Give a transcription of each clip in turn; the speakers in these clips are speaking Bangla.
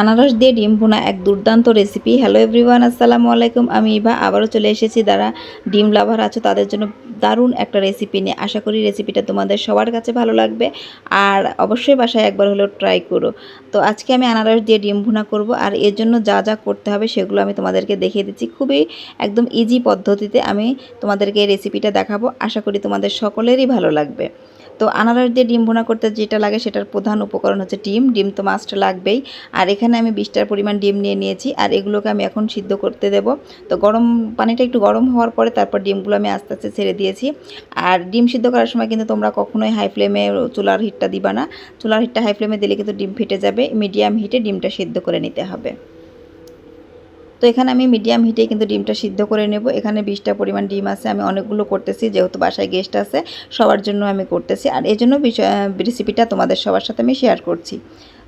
আনারস দিয়ে ডিম ভুনা এক দুর্দান্ত রেসিপি হ্যালো এভরিওয়ান আসসালামু আলাইকুম। আমি ইভা, আবারও চলে এসেছি। যারা ডিম লাভার আছো, তাদের জন্য দারুণ একটা রেসিপি নিয়ে আশা করি রেসিপিটা তোমাদের সবার কাছে ভালো লাগবে। আর অবশ্যই বাসায় একবার হলেও ট্রাই করো। তো আজকে আমি আনারস দিয়ে ডিম ভুনা করব, আর এর জন্য যা যা করতে হবে সেগুলো আমি তোমাদেরকে দেখিয়ে দিচ্ছি। খুবই একদম ইজি পদ্ধতিতে আমি তোমাদেরকে এই রেসিপিটা দেখাবো। আশা করি তোমাদের সকলেরই ভালো লাগবে। তো আনারস দিয়ে ডিম ভুনা করতে যেটা লাগে সেটার প্রধান উপকরণ হচ্ছে ডিম। ডিম তো মাস্ট লাগবেই। আর এখানে আমি বিশটার পরিমাণ ডিম নিয়ে নিয়েছি আর এগুলোকে আমি এখন সিদ্ধ করতে দেব। তো গরম পানিটা একটু গরম হওয়ার পরে তারপর ডিমগুলো আমি আস্তে আস্তে ছেড়ে দিয়েছি। আর ডিম সিদ্ধ করার সময় কিন্তু তোমরা কখনোই হাই ফ্লেমে চুলার হিটটা দিবা না। চুলার হিটটা হাই ফ্লেমে দিলে কিন্তু ডিম ফেটে যাবে। মিডিয়াম হিটে ডিমটা সিদ্ধ করে নিতে হবে। তো এখানে আমি মিডিয়াম হিটে কিন্তু ডিমটা সিদ্ধ করে নেব। এখানে বিশটা পরিমাণ ডিম আছে, আমি অনেকগুলো করতেছি, যেহেতু বাসায় গেস্ট আছে, সবার জন্য আমি করতেছি। আর এই জন্য রেসিপিটা তোমাদের সবার সাথে আমি শেয়ার করছি।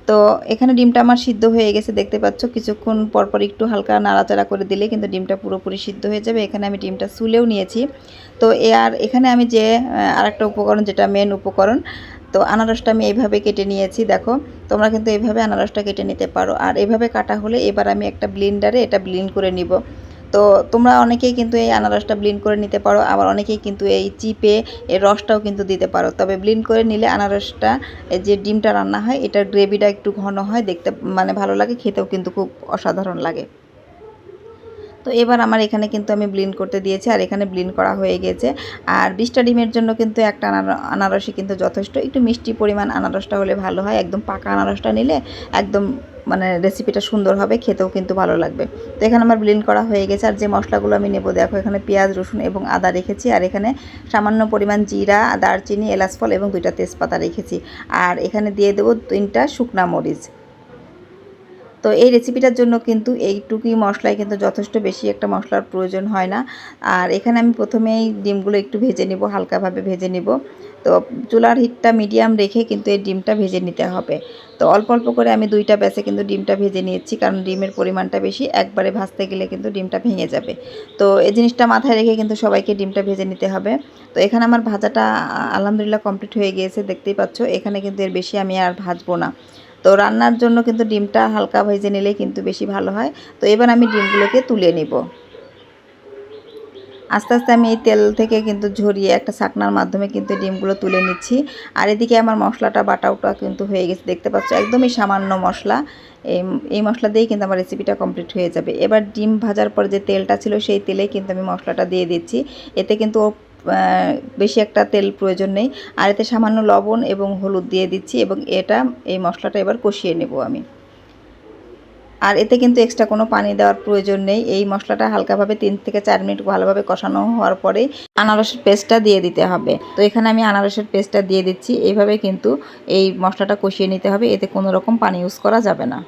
তো এখানে ডিমটা আমার সিদ্ধ হয়ে গেছে, দেখতে পাচ্ছ? কিছুক্ষণ পরপর একটু হালকা নাড়াচাড়া করে দিলে কিন্তু ডিমটা পুরোপুরি সিদ্ধ হয়ে যাবে। এখানে আমি ডিমটা সুলেও নিয়েছি। তো এ আর এখানে আমি যে আরেকটা উপকরণ, যেটা মেন উপকরণ, তো আনারসটা আমি এইভাবে কেটে নিয়েছি, দেখো। তোমরা কিন্তু এইভাবে আনারসটা কেটে নিতে পারো। আর এইভাবে কাটা হলে এবার আমি একটা ব্লিন্ডারে এটা ব্লিন্ড করে নিব। তো তোমরা অনেকেই কিন্তু এই আনারসটা ব্লিন করে নিতে পারো, আবার অনেকেই কিন্তু এই চিপে এর রসটাও কিন্তু দিতে পারো। তবে ব্লিন করে নিলে আনারসটা যে ডিমটা রান্না হয়, এটার গ্রেভিটা একটু ঘন হয়, দেখতে মানে ভালো লাগে, খেতেও কিন্তু খুব অসাধারণ লাগে। তো এবার আমার এখানে কিন্তু আমি ব্লিন করতে দিয়েছি আর এখানে ব্লিন করা হয়ে গেছে। আর বিশটা ডিমের জন্য কিন্তু একটা আনারসই কিন্তু যথেষ্ট। একটু মিষ্টি পরিমাণ আনারসটা হলে ভালো হয়। একদম পাকা আনারসটা নিলে একদম মানে রেসিপিটা সুন্দর হবে, খেতেও কিন্তু ভালো লাগবে। তো এখানে আমার ব্লিন করা হয়ে গেছে। আর যে মশলাগুলো আমি নেব, দেখো এখানে পেঁয়াজ, রসুন এবং আদা রেখেছি। আর এখানে সামান্য পরিমাণ জিরা, দারচিনি, এলাচ, ফল এবং দুইটা তেজপাতা রেখেছি। আর এখানে দিয়ে দেবো তিনটা শুকনা মরিচ। তো এই রেসিপিটার জন্য কিন্তু এইটুকুই মশলায় কিন্তু যথেষ্ট বেশি একটা মশলার প্রয়োজন হয় না। আর এখানে আমি প্রথমেই ডিমগুলো একটু ভেজে নিব, হালকাভাবে ভেজে নিব। তো চুলার হিটটা মিডিয়াম রেখে কিন্তু এই ডিমটা ভেজে নিতে হবে। তো অল্প অল্প করে আমি দুইটা ব্যাসে কিন্তু ডিমটা ভেজে নিয়েছি, কারণ ডিমের পরিমাণটা বেশি, একবারে ভাজতে গেলে কিন্তু ডিমটা ভেঙে যাবে। তো এই জিনিসটা মাথায় রেখে কিন্তু সবাইকে ডিমটা ভেজে নিতে হবে। তো এখানে আমার ভাজাটা আলহামদুলিল্লাহ কমপ্লিট হয়ে গিয়েছে, দেখতেই পাচ্ছ। এখানে কিন্তু এর বেশি আমি আর ভাজবো না। তো রান্নার জন্য কিন্তু ডিমটা হালকা ভেজে নিলে কিন্তু বেশি ভালো হয়। তো এবার আমি ডিমগুলোকে তুলে নিব। আস্তে আস্তে আমি এই তেল থেকে কিন্তু ঝরিয়ে একটা শাকনার মাধ্যমে কিন্তু ডিমগুলো তুলে নিচ্ছি। আর এদিকে আমার মশলাটা, বাটাওটা কিন্তু হয়ে গেছে। দেখতে পাচ্ছ, একদমই সামান্য মশলা। এই এই মশলা দিয়েই কিন্তু আমার রেসিপিটা কমপ্লিট হয়ে যাবে। এবার ডিম ভাজার পর যে তেলটা ছিল সেই তেলে কিন্তু আমি মশলাটা দিয়ে দিচ্ছি। এতে কিন্তু বেশি একটা তেল প্রয়োজন নেই। আর এতে সামান্য লবণ এবং হলুদ দিয়ে দিচ্ছি এবং এটা, এই মশলাটা এবার কষিয়ে নেব আমি। আর এতে কিন্তু এক্সট্রা কোনো পানি দেওয়ার প্রয়োজন নেই। এই মশলাটা হালকাভাবে তিন থেকে চার মিনিট ভালোভাবে কষানো হওয়ার পরে আনারসের পেস্টটা দিয়ে দিতে হবে। তো এখানে আমি আনারসের পেস্টটা দিয়ে দিচ্ছি। এইভাবে কিন্তু এই মশলাটা কষিয়ে নিতে হবে। এতে কোনো রকম পানি ইউজ করা যাবে না।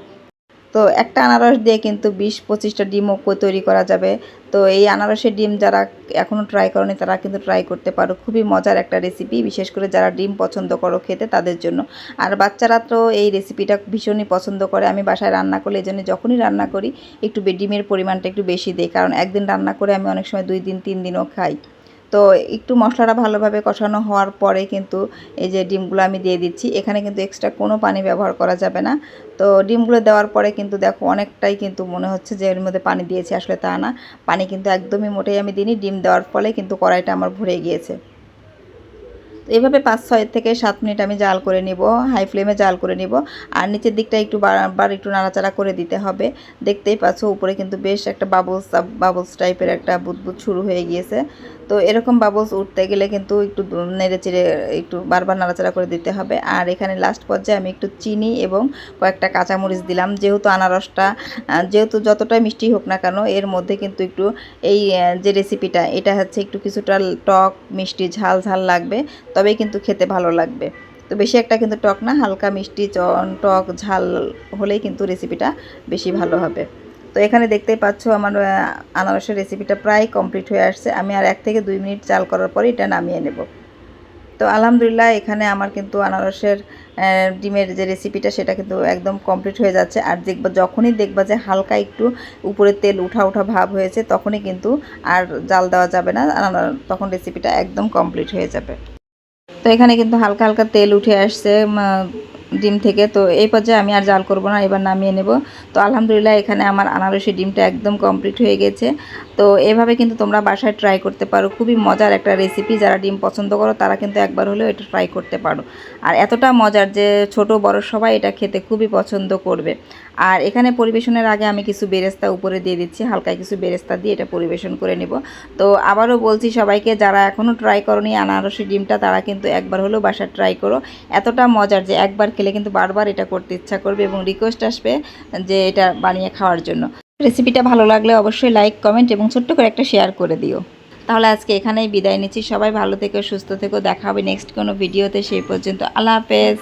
তো একটা আনারস দিয়ে কিন্তু বিশ পঁচিশটা ডিমও তৈরি করা যাবে। তো এই আনারসের ডিম যারা এখনও ট্রাই করেনি, তারা কিন্তু ট্রাই করতে পারো। খুবই মজার একটা রেসিপি বিশেষ করে যারা ডিম পছন্দ করো খেতে, তাদের জন্য। আর বাচ্চারা তো এই রেসিপিটা ভীষণই পছন্দ করে। আমি বাসায় রান্না করলে এই জন্য যখনই রান্না করি, একটু ডিমের পরিমাণটা একটু বেশি দিই। কারণ একদিন রান্না করে আমি অনেক সময় দুই দিন, তিন দিনও খাই। তো একটু মশলাটা ভালোভাবে কষানো হওয়ার পরে কিন্তু এই যে ডিমগুলো আমি দিয়ে দিচ্ছি, এখানে কিন্তু এক্সট্রা কোনো পানি ব্যবহার করা যাবে না। তো ডিমগুলো দেওয়ার পরে কিন্তু দেখো অনেকটাই কিন্তু মনে হচ্ছে যে এর মধ্যে পানি দিয়েছি, আসলে তা না। পানি কিন্তু একদমই মোটেই আমি দিইনি, ডিম দেওয়ার ফলে কিন্তু কড়াইটা আমার ভরে গিয়েছে। এভাবে পাঁচ, ছয় থেকে সাত মিনিট আমি জাল করে নিব, হাই ফ্লেমে জাল করে নিব। আর নিচের দিকটা একটু বারবার একটু নাড়াচাড়া করে দিতে হবে। দেখতেই পাচ্ছ উপরে কিন্তু বেশ একটা বাবলস বাবলস টাইপের একটা বুদবুদ শুরু হয়ে গিয়েছে। তো এরকম বাবলস উঠতে গেলে কিন্তু একটু নেড়ে চেড়ে একটু বারবার নাড়াচাড়া করে দিতে হবে। আর এখানে লাস্ট পর্যায়ে আমি একটু চিনি এবং কয়েকটা কাঁচামরিচ দিলাম। যেহেতু আনারসটা যেহেতু যতটাই মিষ্টি হোক না কেন, এর মধ্যে কিন্তু একটু এই যে রেসিপিটা এটা হচ্ছে একটু কিছুটা টক, মিষ্টি, ঝাল ঝাল লাগবে। তবেই কিন্তু খেতে ভালো লাগবে। তো বেশি একটা কিন্তু টক না, হালকা মিষ্টি টক ঝাল হলেই কিন্তু রেসিপিটা বেশি ভালো হবে। তো এখানে দেখতেই পাচ্ছ আমার আনারসের রেসিপিটা প্রায় কমপ্লিট হয়ে আসছে। আমি আর এক থেকে দুই মিনিট চাল করার পরে এটা নামিয়ে নেব। তো আলহামদুলিল্লাহ এখানে আমার কিন্তু আনারসের ডিমের যে রেসিপিটা সেটা কিন্তু একদম কমপ্লিট হয়ে যাচ্ছে। আর দেখবা, যখনই দেখবা যে হালকা একটু উপরে তেল উঠা উঠা ভাব হয়েছে, তখনই কিন্তু আর জাল দেওয়া যাবে না। তখন রেসিপিটা একদম কমপ্লিট হয়ে যাবে। তো এখানে কিন্তু হালকা হালকা তেল উঠে আসছে ডিম থেকে, তো এই পর্যায়ে আমি আর জাল করব না, এবার নামিয়ে নেব। তো আলহামদুলিল্লাহ এখানে আমার আনারসি ডিমটা একদম কমপ্লিট হয়ে গেছে। তো এভাবে কিন্তু তোমরা বাসায় ট্রাই করতে পারো। খুবই মজার একটা রেসিপি যারা ডিম পছন্দ করো, তারা কিন্তু একবার হলেও এটা ট্রাই করতে পারো। আর এতটা মজার যে ছোট, বড় সবাই এটা খেতে খুবই পছন্দ করবে। আর এখানে পরিবেশনের আগে আমি কিছু বেরেস্তা উপরে দিয়ে দিচ্ছি হালকা কিছু বেরেস্তা দিয়ে এটা পরিবেশন করে নেব। তো আবারও বলছি সবাইকে, যারা এখনও ট্রাই করনি আনারসি ডিমটা, তারা কিন্তু একবার হলেও বাসায় ট্রাই করো। এতটা মজার যে একবার খেলে কিন্তু বারবার এটা করতে ইচ্ছা করবে এবং রিকোয়েস্ট আসবে যে এটা বানিয়ে খাওয়ার জন্য। রেসিপিটা ভালো লাগলে অবশ্যই লাইক কমেন্ট এবং ছোট্ট করে একটা শেয়ার করে দিও। তাহলে আজকে এখানেই বিদায় নিচ্ছি। সবাই ভালো থেকো, সুস্থ থেকো। দেখা হবে নেক্সট কোনো ভিডিওতে সেই পর্যন্ত আল্লাহ হাফেজ।